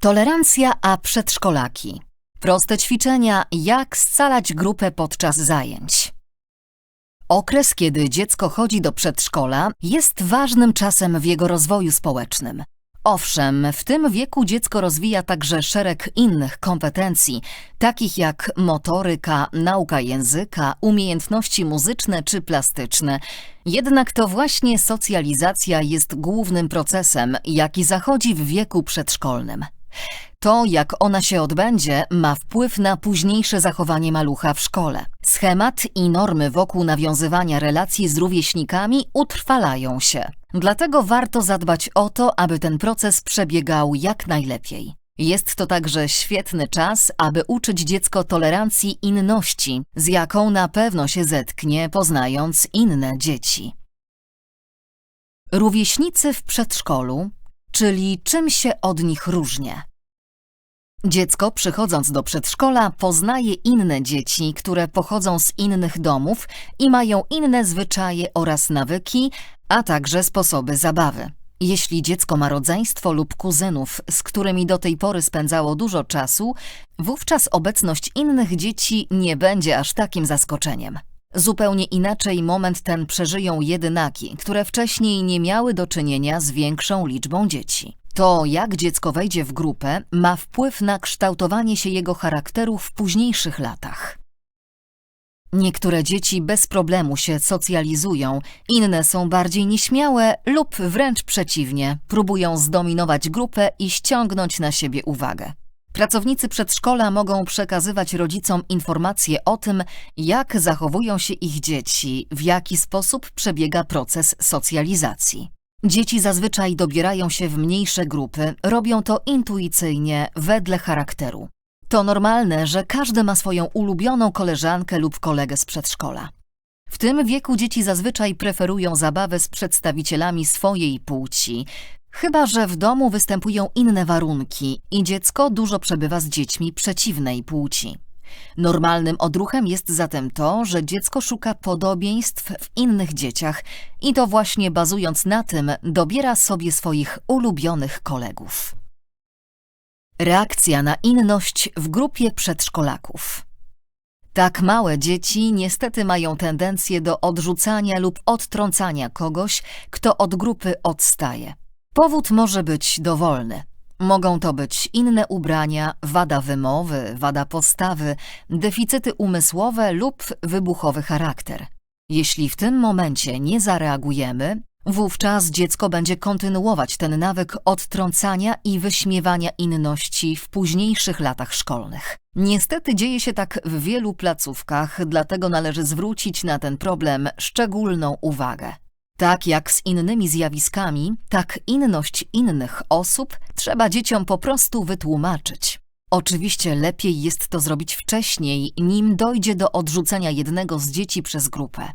Tolerancja a przedszkolaki. Proste ćwiczenia, jak scalać grupę podczas zajęć. Okres, kiedy dziecko chodzi do przedszkola, jest ważnym czasem w jego rozwoju społecznym. Owszem, w tym wieku dziecko rozwija także szereg innych kompetencji, takich jak motoryka, nauka języka, umiejętności muzyczne czy plastyczne. Jednak to właśnie socjalizacja jest głównym procesem, jaki zachodzi w wieku przedszkolnym. To, jak ona się odbędzie, ma wpływ na późniejsze zachowanie malucha w szkole. Schemat i normy wokół nawiązywania relacji z rówieśnikami utrwalają się. Dlatego warto zadbać o to, aby ten proces przebiegał jak najlepiej. Jest to także świetny czas, aby uczyć dziecko tolerancji inności, z jaką na pewno się zetknie, poznając inne dzieci. Rówieśnicy w przedszkolu, czyli czym się od nich różnię. Dziecko, przychodząc do przedszkola, poznaje inne dzieci, które pochodzą z innych domów i mają inne zwyczaje oraz nawyki, a także sposoby zabawy. Jeśli dziecko ma rodzeństwo lub kuzynów, z którymi do tej pory spędzało dużo czasu, wówczas obecność innych dzieci nie będzie aż takim zaskoczeniem. Zupełnie inaczej moment ten przeżyją jedynaki, które wcześniej nie miały do czynienia z większą liczbą dzieci. To, jak dziecko wejdzie w grupę, ma wpływ na kształtowanie się jego charakteru w późniejszych latach. Niektóre dzieci bez problemu się socjalizują, inne są bardziej nieśmiałe lub wręcz przeciwnie, próbują zdominować grupę i ściągnąć na siebie uwagę. Pracownicy przedszkola mogą przekazywać rodzicom informacje o tym, jak zachowują się ich dzieci, w jaki sposób przebiega proces socjalizacji. Dzieci zazwyczaj dobierają się w mniejsze grupy, robią to intuicyjnie, wedle charakteru. To normalne, że każdy ma swoją ulubioną koleżankę lub kolegę z przedszkola. W tym wieku dzieci zazwyczaj preferują zabawę z przedstawicielami swojej płci, chyba że w domu występują inne warunki i dziecko dużo przebywa z dziećmi przeciwnej płci. Normalnym odruchem jest zatem to, że dziecko szuka podobieństw w innych dzieciach i to właśnie bazując na tym dobiera sobie swoich ulubionych kolegów. Reakcja na inność w grupie przedszkolaków. Tak małe dzieci niestety mają tendencję do odrzucania lub odtrącania kogoś, kto od grupy odstaje. Powód może być dowolny. Mogą to być inne ubrania, wada wymowy, wada postawy, deficyty umysłowe lub wybuchowy charakter. Jeśli w tym momencie nie zareagujemy, wówczas dziecko będzie kontynuować ten nawyk odtrącania i wyśmiewania inności w późniejszych latach szkolnych. Niestety dzieje się tak w wielu placówkach, dlatego należy zwrócić na ten problem szczególną uwagę. Tak jak z innymi zjawiskami, tak inność innych osób trzeba dzieciom po prostu wytłumaczyć. Oczywiście lepiej jest to zrobić wcześniej, nim dojdzie do odrzucenia jednego z dzieci przez grupę.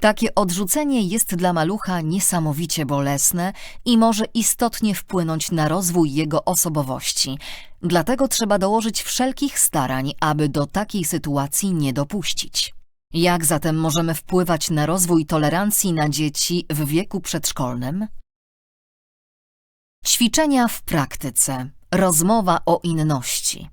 Takie odrzucenie jest dla malucha niesamowicie bolesne i może istotnie wpłynąć na rozwój jego osobowości. Dlatego trzeba dołożyć wszelkich starań, aby do takiej sytuacji nie dopuścić. Jak zatem możemy wpływać na rozwój tolerancji na dzieci w wieku przedszkolnym? Ćwiczenia w praktyce. Rozmowa o inności.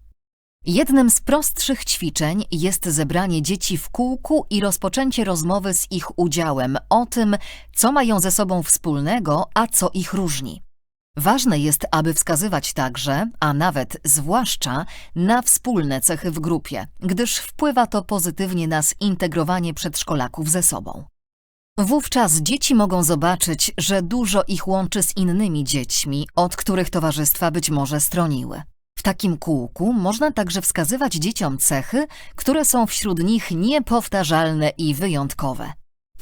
Jednym z prostszych ćwiczeń jest zebranie dzieci w kółku i rozpoczęcie rozmowy z ich udziałem o tym, co mają ze sobą wspólnego, a co ich różni. Ważne jest, aby wskazywać także, a nawet zwłaszcza, na wspólne cechy w grupie, gdyż wpływa to pozytywnie na zintegrowanie przedszkolaków ze sobą. Wówczas dzieci mogą zobaczyć, że dużo ich łączy z innymi dziećmi, od których towarzystwa być może stroniły. W takim kółku można także wskazywać dzieciom cechy, które są wśród nich niepowtarzalne i wyjątkowe.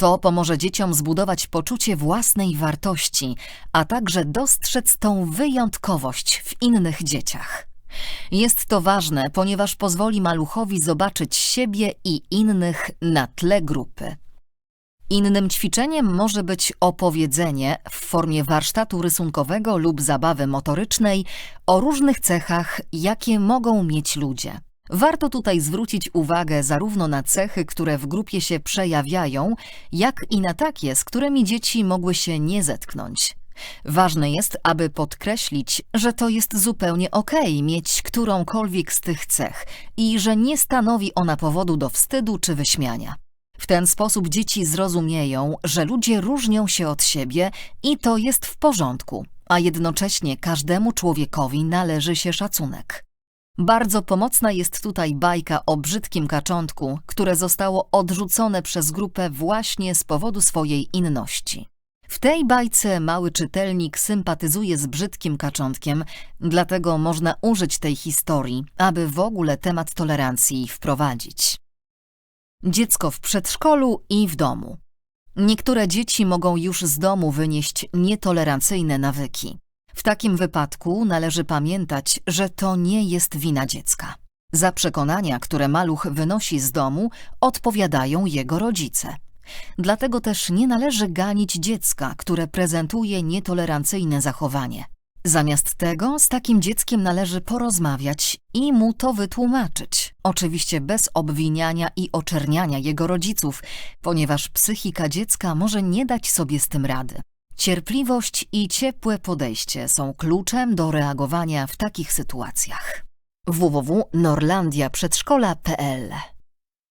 To pomoże dzieciom zbudować poczucie własnej wartości, a także dostrzec tą wyjątkowość w innych dzieciach. Jest to ważne, ponieważ pozwoli maluchowi zobaczyć siebie i innych na tle grupy. Innym ćwiczeniem może być opowiedzenie w formie warsztatu rysunkowego lub zabawy motorycznej o różnych cechach, jakie mogą mieć ludzie. Warto tutaj zwrócić uwagę zarówno na cechy, które w grupie się przejawiają, jak i na takie, z którymi dzieci mogły się nie zetknąć. Ważne jest, aby podkreślić, że to jest zupełnie okej mieć którąkolwiek z tych cech i że nie stanowi ona powodu do wstydu czy wyśmiania. W ten sposób dzieci zrozumieją, że ludzie różnią się od siebie i to jest w porządku, a jednocześnie każdemu człowiekowi należy się szacunek. Bardzo pomocna jest tutaj bajka o brzydkim kaczątku, które zostało odrzucone przez grupę właśnie z powodu swojej inności. W tej bajce mały czytelnik sympatyzuje z brzydkim kaczątkiem, dlatego można użyć tej historii, aby w ogóle temat tolerancji wprowadzić. Dziecko w przedszkolu i w domu. Niektóre dzieci mogą już z domu wynieść nietolerancyjne nawyki. W takim wypadku należy pamiętać, że to nie jest wina dziecka. Za przekonania, które maluch wynosi z domu, odpowiadają jego rodzice. Dlatego też nie należy ganić dziecka, które prezentuje nietolerancyjne zachowanie. Zamiast tego z takim dzieckiem należy porozmawiać i mu to wytłumaczyć. Oczywiście bez obwiniania i oczerniania jego rodziców, ponieważ psychika dziecka może nie dać sobie z tym rady. Cierpliwość i ciepłe podejście są kluczem do reagowania w takich sytuacjach. www.norlandiaprzedszkola.pl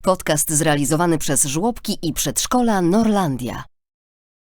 Podcast zrealizowany przez żłobki i przedszkola Norlandia.